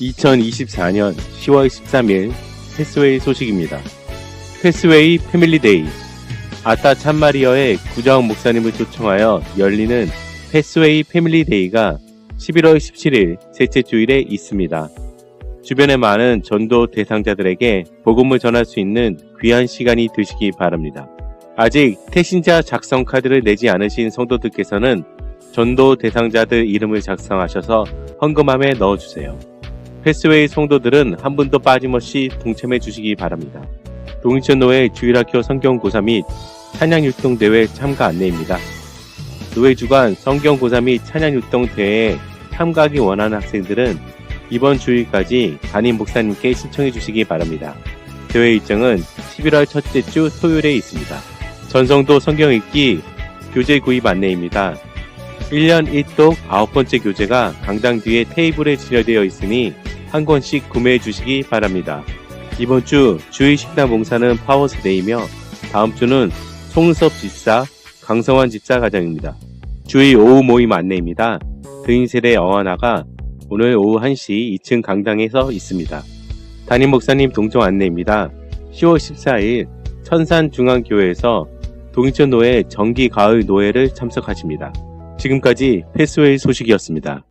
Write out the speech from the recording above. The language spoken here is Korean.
2024년 10월 13일 패스웨이 소식입니다. 패스웨이 패밀리데이 아따 참마리어의 구자원 목사님을 초청하여 열리는 패스웨이 패밀리데이가 11월 17일 셋째 주일에 있습니다. 주변의 많은 전도 대상자들에게 복음을 전할 수 있는 귀한 시간이 되시기 바랍니다. 아직 태신자 작성 카드를 내지 않으신 성도들께서는 전도 대상자들 이름을 작성하셔서 헌금함에 넣어주세요. 패스웨이 성도들은 한 분도 빠짐없이 동참해 주시기 바랍니다. 동인천노회 주일학교 성경고사 및 찬양율동대회 참가 안내입니다. 노회 주간 성경고사 및 찬양율동대회에 참가하기 원하는 학생들은 이번 주일까지 담임 목사님께 신청해 주시기 바랍니다. 대회 일정은 11월 첫째 주 토요일에 있습니다. 전성도 성경 읽기 교재 구입 안내입니다. 1년 1독 9번째 교재가 강당 뒤에 테이블에 진열되어 있으니 한 권씩 구매해 주시기 바랍니다. 이번 주 주의 식당 봉사는 파워스데이며 다음 주는 송섭 집사, 강성환 집사 가정입니다. 주의 오후 모임 안내입니다. 드인셀의 어하나가 오늘 오후 1시 2층 강당에서 있습니다. 담임 목사님 동정 안내입니다. 10월 14일 천산중앙교회에서 동인천노회 정기 가을 노회를 참석하십니다. 지금까지 패스웨이 소식이었습니다.